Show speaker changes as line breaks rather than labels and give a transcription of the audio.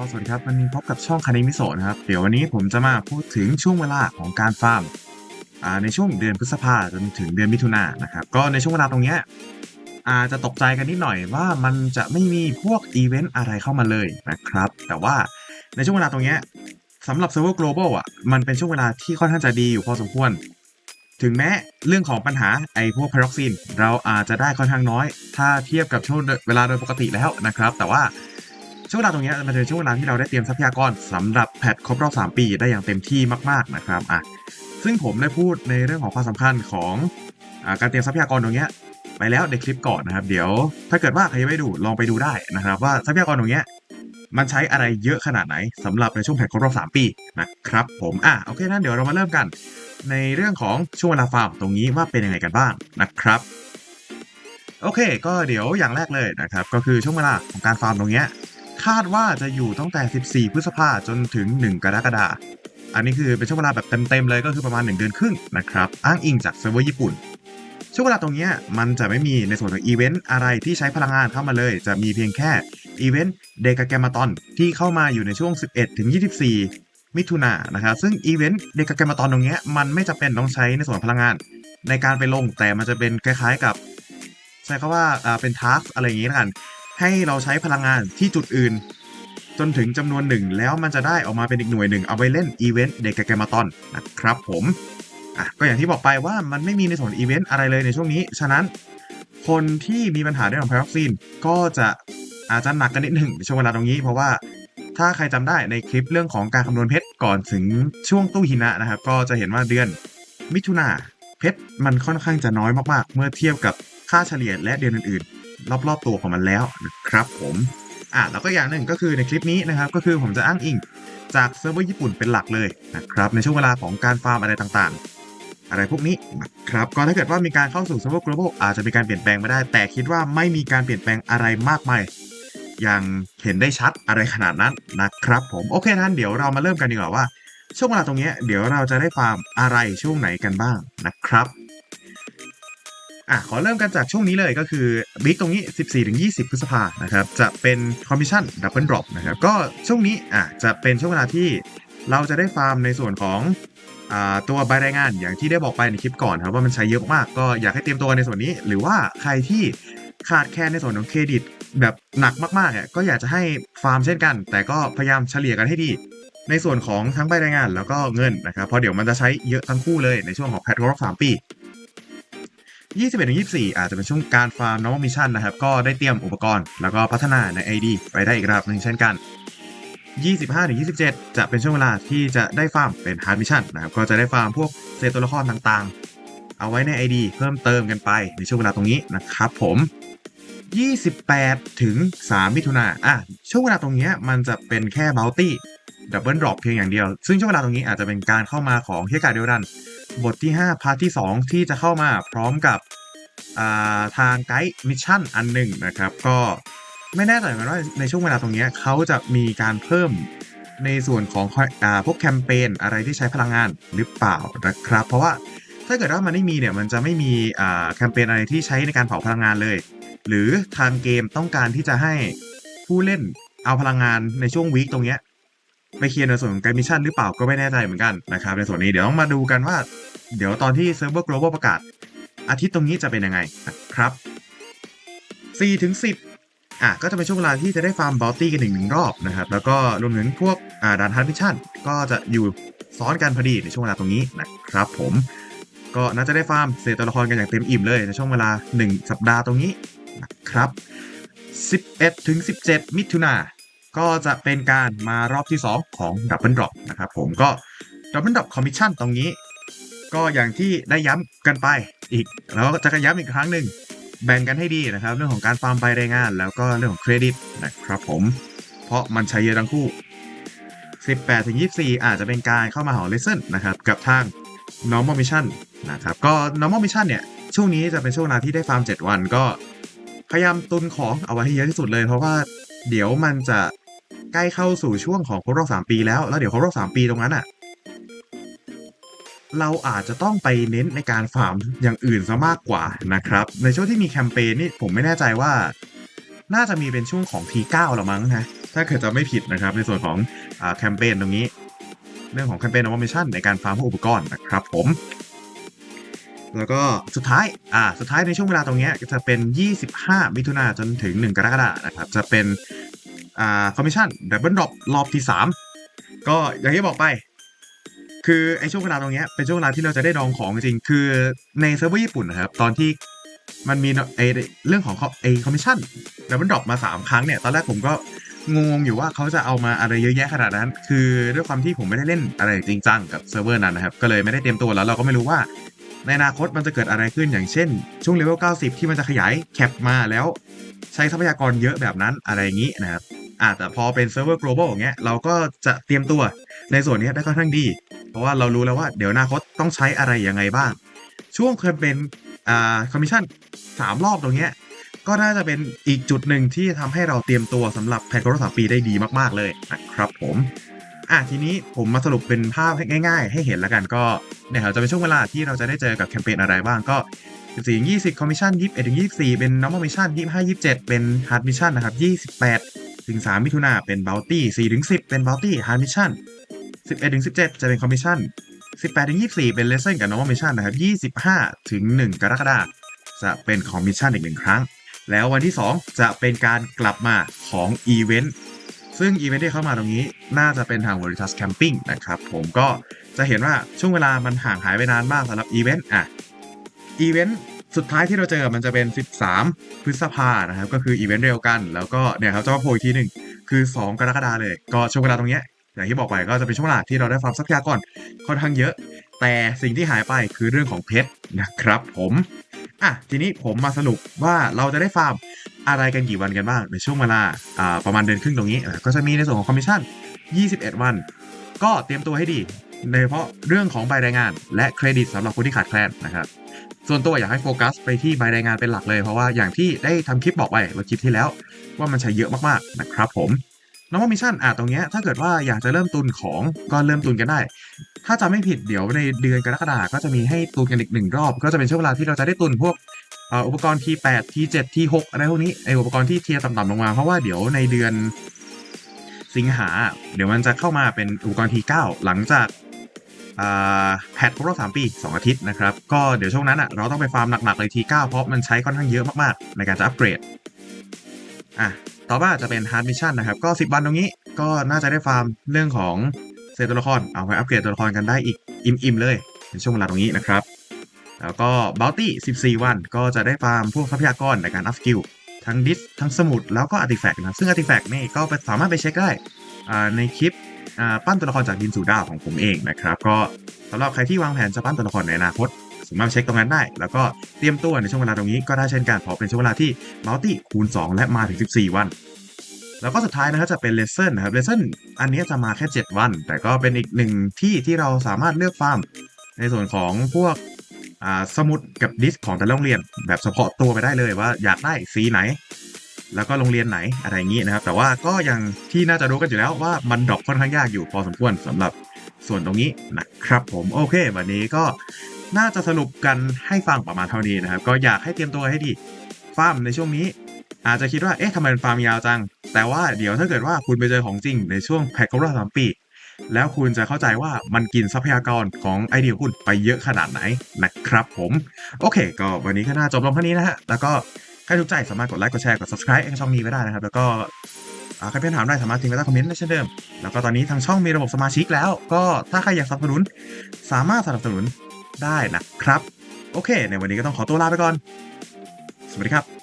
ก็สวัสดีครับวันนี้พบกับช่องคานิมิโซนะครับ เดี๋ยววันนี้ผมจะมาพูดถึงช่วงเวลาของการฟาร์มในช่วงเดือนพฤษภาจนถึงเดือนมิถุนายนนะครับ ก็ในช่วงเวลาตรงนี้อาจจะตกใจกันนิดหน่อยว่ามันจะไม่มีพวกอีเวนต์อะไรเข้ามาเลยนะครับ แต่ว่าในช่วงเวลาตรงนี้สำหรับเซิร์ฟเวอร์ global อะมันเป็นช่วงเวลาที่ค่อนข้างจะดีอยู่พอสมควร ถึงแม้เรื่องของปัญหาไอ้พวกพาร็อกซินเราอาจจะได้ค่อนข้างน้อย ถ้าเทียบกับช่วงเวลาโดยปกติแล้วนะครับ แต่ว่า ช่วงเวลาตรงนี้มันเป็นช่วงเวลาที่เราได้เตรียมทรัพยากรสำหรับแพทครบรอบ 3 ปีได้อย่างเต็มที่มาก ๆนะครับอะซึ่งผมได้พูดในเรื่องของความสำคัญของอการเตรียมทรัพยากรตรงนี้ไปแล้วในคลิปก่อนนะครับ เดี๋ยวถ้าเกิดว่าใครยังไม่ดูลองไปดูได้นะครับ ว่าทรัพยากรตรงนี้มันใช้อะไรเยอะขนาดไหนสำหรับในช่วงแพทครบรอบ3ปีนะครับ ผมอะโอเคนั้นเดี๋ยวเรามาเริ่มกัน ในเรื่องของช่วงเวลาฟาร์มตรงนี้ว่าเป็นยังไงกันบ้างนะครับโอเค ก็เดี๋ยวอย่างแรกเลยนะครับ ก็คือช่วงเวลาของการฟาร์มตรงเนี้ย คาดว่าจะอยู่ตั้งแต่ 14 พฤษภาจนถึง 1 กรกฎาคมอันนี้คือเป็นช่วงเวลาแบบเต็มๆเลยก็คือประมาณ 1 เดือนครึ่งนะครับ อ้างอิงจากเซิร์ฟเวอร์ญี่ปุ่น ช่วงเวลาตรงนี้มันจะไม่มีในส่วนของอีเวนต์อะไรที่ใช้พลังงานเข้ามาเลย จะมีเพียงแค่อีเวนต์เดกาแกมาตอนที่เข้ามาอยู่ในช่วง 11 ถึง 24 มิถุนายนนะครับซึ่งอีเวนต์เดกาแกมาตอนตรงนี้มันไม่จำเป็นต้องใช้ในส่วนของพลังงาน ในการไปลงแต่มันจะเป็นคล้ายๆกับใช้คำว่าเป็นทาร์กอะไรอย่างงี้แล้วกัน ให้เราใช้พลังงานที่จุดอื่น จนถึงจำนวนหนึ่งแล้วมันจะได้ออกมาเป็นอีกหน่วยหนึ่งเอาไปเล่นอีเวนต์เดกแกมาตอนนะครับผมอะก็อย่างที่บอกไปว่ามันไม่มีในส่วนอีเวนต์อะไรเลยในช่วงนี้ ฉะนั้นคนที่มีปัญหาเรื่องของไพรออกซินก็จะอาจจะหนักกันนิดหนึ่งในช่วงเวลาตรงนี้ เพราะว่าถ้าใครจำได้ในคลิปเรื่องของการคำนวณเพชรก่อนถึงช่วงตู้หินะนะครับ ก็จะเห็นว่าเดือนมิถุนาเพชรมันค่อนข้างจะน้อยมากๆ เมื่อเทียบกับค่าเฉลี่ยและเดือนอื่นๆ รอบๆตัวของมันแล้วนะครับผมอะแล้วก็อย่างหนึ่งก็คือในคลิปนี้นะครับก็คือผมจะอ้างอิงจากเซิร์ฟเวอร์ญี่ปุ่นเป็นหลักเลยนะครับในช่วงเวลาของการฟาร์มอะไรต่างๆ อะไรพวกนี้นะครับก็ถ้าเกิดว่ามีการเข้าสู่เซิร์ฟเวอร์ global อาจจะมีการเปลี่ยนแปลงไม่ได้ แต่คิดว่าไม่มีการเปลี่ยนแปลงอะไรมากมายอย่างเห็นได้ชัดอะไรขนาดนั้นนะครับผมโอเคท่านเดี๋ยวเรามาเริ่มกันดีกว่าว่า ช่วงเวลาตรงนี้เดี๋ยวเราจะได้ฟาร์มอะไรช่วงไหนกันบ้างนะครับ อะขอเริ่มกันจากช่วงนี้เลยก็คือบิ๊กตรงนี้ 14-20 พฤษภานะครับจะเป็นคอมมิชชั่นดับเบิลดรอปนะครับก็ช่วงนี้อะจะเป็นช่วงเวลาที่เราจะได้ฟาร์มในส่วนของอ่าตัวใบรายงานอย่างที่ได้บอกไปในคลิปก่อนครับว่ามันใช้เยอะมากก็อยากให้เตรียมตัวในส่วนนี้ หรือว่าใครที่ขาดแคลนในส่วนของเครดิต แบบหนักมากๆอะก็อยากจะให้ฟาร์มเช่นกัน แต่ก็พยายามเฉลี่ยกันให้ดี ในส่วนของทั้งใบรายงานแล้วก็เงินนะครับเพราะเดี๋ยวมันจะใช้เยอะทั้งคู่เลยในช่วงของแพทครบสามปี 21-24 อาจจะเป็นช่วงการฟาร์ม normal mission นะครับ ก็ได้เตรียมอุปกรณ์ แล้วก็พัฒนาใน ID ไปได้อีกระดับหนึ่งเช่นกัน 25-27 จะเป็นช่วงเวลาที่จะได้ฟาร์มเป็น hard mission นะครับ ก็จะได้ฟาร์มพวกเศษตัวละครต่างๆ เอาไว้ใน ID เพิ่มเติมกันไปในช่วงเวลาตรงนี้นะครับผม 28 ถึง 3 มิถุนาอะ ช่วงเวลาตรงนี้มันจะเป็นแค่ bounty ดับเบิลดรอปเพียงอย่างเดียว ซึ่งช่วงเวลาตรงนี้อาจจะเป็นการเข้ามาของเฮียกาเดียวดัน บทที่ 5 พาร์ทที่ 2 ที่จะเข้ามาพร้อมกับาทางไกด์มิชชั่นอันหนึ่งนะครับ ก็ไม่แน่ใจเหมือนว่าในช่วงเวลาตรงนี้เขาจะมีการเพิ่มในส่วนของอาพวกแคมเปญอะไรที่ใช้พลังงานหรือเปล่านะครับ เพราะว่าถ้าเกิดว่ามันไม่มีเนี่ยมันจะไม่มีแคมเปญอะไรที่ใช้ในการเผาพลังงานเลย หรือทางเกมต้องการที่จะให้ผู้เล่นเอาพลังงานในช่วงวีคตรงนี้ ไปเคลียร์ในส่วนของการมิชชั่นหรือเปล่าก็ไม่แน่ใจเหมือนกันนะครับในส่วนนี้เดี๋ยวต้องมาดูกันว่า เดี๋ยวตอนที่เซิร์ฟเวอร์ global ประกาศ อาทิตย์ตรงนี้จะเป็นยังไงนะครับ4ถึง10อะก็จะเป็นช่วงเวลาที่จะได้ฟาร์มบอลตี้กันหนึ่งหนึ่งรอบนะครับแล้วก็รวมถึงพวกอ่าดันทันมิชชั่นก็จะอยู่ซ้อนกันพอดีในช่วงเวลาตรงนี้นะครับผมก็น่าจะได้ฟาร์มเศษตัวละครกันอย่างเต็มอิ่มเลยในช่วงเวลา 1 สัปดาห์ตรงนี้นะครับ 11ถึง17 มิถุนา ก็จะเป็นการมารอบที่ 2 ของ Double Drop นะครับผมก็ Double Drop Commission ตรงนี้ ก็อย่างที่ได้ย้ำกันไปอีก แล้วก็จะย้ำอีกครั้งหนึ่งแบ่งกันให้ดีนะครับ เรื่องของการฟาร์มใบรายงาน แล้วก็เรื่องของเครดิตนะครับผม เพราะมันใช้เยอะทั้งคู่ 18ถึง24 อาจจะเป็นการเข้ามาหา lesson นะครับ กับทาง normal mission นะครับ ก็ normal mission เนี่ย ช่วงนี้จะเป็นช่วงเวลาที่ได้ฟาร์ม 7 วันก็ พยายามตุนของเอาไว้ให้เยอะที่สุดเลย เพราะว่าเดี๋ยวมันจะ ใกล้เข้าสู่ช่วงของครบรอบสามปีแล้ว แล้วเดี๋ยวครบรอบสามปีตรงนั้นอะ เราอาจจะต้องไปเน้นในการฟาร์มอย่างอื่นซะมากกว่านะครับ ในช่วงที่มีแคมเปญนี่ผมไม่แน่ใจว่า น่าจะมีเป็นช่วงของ T9 ละมั้งนะ ถ้าเกิดจะไม่ผิดนะครับ ในส่วนของอแคมเปญตรงนี้ เรื่องของแคมเปญนอร์มิชันในการฟาร์มพวกอุปกรณ์นะครับผมแล้วก็สุดท้าย อ่า สุดท้ายในช่วงเวลาตรงนี้จะเป็น 25 มิถุนาจนถึง 1 กรกฎานะครับ จะเป็น อ่าคอมมิชชั่นดับเบิลดรอปรอบที่ 3 ก็อย่างที่บอกไป คือไอช่วงเวลาตรงเนี้ยเป็นช่วงเวลาที่เราจะได้ดองของจริง คือในเซิร์ฟเวอร์ญี่ปุ่นนะครับ ตอนที่มันมีไอเรื่องของไอคอมมิชชั่นดับเบิลดรอปมา 3 ครั้งเนี่ย ตอนแรกผมก็งงอยู่ว่าเขาจะเอามาอะไรเยอะแยะขนาดนั้น คือด้วยความที่ผมไม่ได้เล่นอะไรจริงจังกับเซิร์ฟเวอร์นั้นนะครับ ก็เลยไม่ได้เตรียมตัวแล้วเราก็ไม่รู้ว่า ในอนาคตมันจะเกิดอะไรขึ้นอย่างเช่น ช่วงเลเวล 90 ที่มันจะขยายแคปมาแล้ว ใช้ทรัพยากรเยอะแบบนั้นอะไรอย่างนี้นะครับ อ่าแต่พอเป็นเซิร์ฟเวอร์ global อย่างเงี้ยเราก็จะเตรียมตัวในส่วนนี้ได้ค่อนข้างดี เพราะว่าเรารู้แล้วว่าเดี๋ยวอนาคตต้องใช้อะไรยังไงบ้าง ช่วงเคยเป็นอ่าคอมมิชชั่นสามรอบตรงเนี้ยก็น่าจะเป็นอีกจุดหนึ่งที่ทำให้เราเตรียมตัวสำหรับแพทโกรสามปีได้ดีมากๆเลยนะครับผมอะทีนี้ผมมาสรุปเป็นภาพให้ง่าย ๆ ให้เห็นแล้วกันก็เนี่ยครับจะเป็นช่วงเวลาที่เราจะได้เจอกับแคมเปญอะไรบ้างก็14 20 Commission 21ถึง24 เป็น Normal Mission 25 27 เป็น Hard Mission นะครับ28 ถึง 3 มิถุนาเป็น Bounty 4ถึง10 เป็น Bounty Hard Mission 11ถึง17 จะเป็น Commission 18ถึง24 เป็น Lesson กับ Normal Mission นะครับ25ถึง1กรกฎาคมจะเป็น Commission อีกหนึ่งครั้ง แล้ววันที่ 2 จะเป็นการกลับมาของอีเวนต์ซึ่งอีเวนต์ที่เข้ามาตรงนี้น่าจะเป็นทาง Veritas Camping นะครับ ผมก็จะเห็นว่าช่วงเวลามันห่างหายไปนานมากสำหรับอีเวนต์อะอีเวนต์ สุดท้ายที่เราเจอมันจะเป็น 13 พฤษภานะครับ ก็คืออีเวนต์เร็วกัน แล้วก็เนี่ยครับจะมาโผล่อีกทีหนึ่งคือ 2 กรกฎาเลย ก็ช่วงเวลาตรงเนี้ยอย่างที่บอกไปก็จะเป็นช่วงเวลาที่เราได้ฟาร์มทรัพยากรค่อนข้างเยอะ แต่สิ่งที่หายไปคือเรื่องของเพชรนะครับผมอะทีนี้ผมมาสรุปว่าเราจะได้ฟาร์มอะไรกันกี่วันกันบ้างในช่วงเวลาอ่าประมาณเดือนครึ่งตรงนี้ ก็จะมีในส่วนของคอมมิชชั่น 21 วัน ก็เตรียมตัวให้ดี โดยเฉพาะเรื่องของใบรายงาน และเครดิตสำหรับคนที่ขาดแคลนนะครับส่วนตัวอยากให้โฟกัสไปที่ใบรายงานเป็นหลักเลยเพราะว่าอย่างที่ได้ทำคลิปบอกไปเมื่อคลิปที่แล้ว ว่ามันใช้เยอะมากๆนะครับผมน้องมิชชั่นอะตรงเนี้ยถ้าเกิดว่าอยากจะเริ่มตุนของก็เริ่มตุนกันได้ ถ้าจำไม่ผิดเดี๋ยวในเดือนกรกฎาคมก็จะมีให้ตุนกันอีกหนึ่งรอบ ก็จะเป็นช่วงเวลาที่เราจะได้ตุนพวกอุปกรณ์ T8 T7 T6 อะไรพวกนี้ไออุปกรณ์ที่เทียร์ต่ำๆลงมาเพราะว่าเดี๋ยวในเดือนสิงหา เดี๋ยวมันจะเข้ามาเป็นอุปกรณ์ T9 หลังจาก แพทครบรอบ3ปี 2 อาทิตย์นะครับ ก็เดี๋ยวช่วงนั้นอะเราต้องไปฟาร์มหนักๆเลย T9 เพราะมันใช้ค่อนข้างเยอะมากๆ ในการจะอัปเกรดอะต่อมาจะเป็น Hard Mission นนะครับ ก็ 10 วันตรงนี้ก็น่าจะได้ฟาร์มเรื่องของเซตตัวละคร เอาไปอัปเกรดตัวละครกันได้อีกอิ่มๆเลยในช่วงเวลาตรงนี้นะครับ แล้วก็ Bounty 14 วันก็จะได้ฟาร์มพวกทรัพยากรในการอัพสกิลทั้งดิสทั้งสมุดแล้วก็อาร์ติแฟกต์นะซึ่งอาร์ติแฟกต์นี่ก็สามารถไปเช็คได้ในคลิป ปั้นตัวละครจากดินสู่ดาวของผมเองนะครับ ก็สำหรับใครที่วางแผนจะปั้นตัวละครในอนาคตสามารถเช็คตรงนั้นได้ แล้วก็เตรียมตัวในช่วงเวลาตรงนี้ก็ได้เช่นกันเพราะเป็นช่วงเวลาที่ Bounty คูณ 2 และมาถึง 14 วัน แล้วก็สุดท้ายนะครับจะเป็นเลเซนนะครับเลเซนอันนี้จะมาแค่ 7 วัน แต่ก็เป็นอีกหนึ่งที่ที่เราสามารถเลือกฟาร์ม ในส่วนของพวกสมุดกับดิสของแต่ละโรงเรียน แบบเฉพาะตัวไปได้เลยว่าอยากได้สีไหน แล้วก็โรงเรียนไหนอะไรอย่างนี้นะครับ แต่ว่าก็ยังที่น่าจะรู้กันอยู่แล้วว่ามันดรอปค่อนข้างยากอยู่พอสมควรสำหรับส่วนตรงนี้นะครับผมโอเค วันนี้ก็น่าจะสรุปกันให้ฟังประมาณเท่านี้นะครับ ก็อยากให้เตรียมตัวให้ดีฟาร์มในช่วงนี้ อาจจะคิดว่าเอ๊ะทำไมมันฟาร์มยาวจัง แต่ว่าเดี๋ยวถ้าเกิดว่าคุณไปเจอของจริงในช่วงแพ็คครบรอบสามปี แล้วคุณจะเข้าใจว่ามันกินทรัพยากรของไอเดียคุณไปเยอะขนาดไหนนะครับผม โอเค ก็วันนี้ก็น่าจบลงเท่านี้นะฮะแล้วก็ ครถูกใจสามารถกดไลค์กดแชร์กด subscribe ให้ช่องนี้ไว้ได้นะครับ แล้วก็ใครเพื่อนถามได้สามารถทิ้งไว้ใต้คอมเมนต์ได้เช่นเดิม แล้วก็ตอนนี้ทางช่องมีระบบสมาชิกแล้ว ก็ถ้าใครอยากสนับสนุน สามารถสนับสนุนได้นะครับ โอเค ในวันนี้ก็ต้องขอตัวลาไปก่อน สวัสดีครับ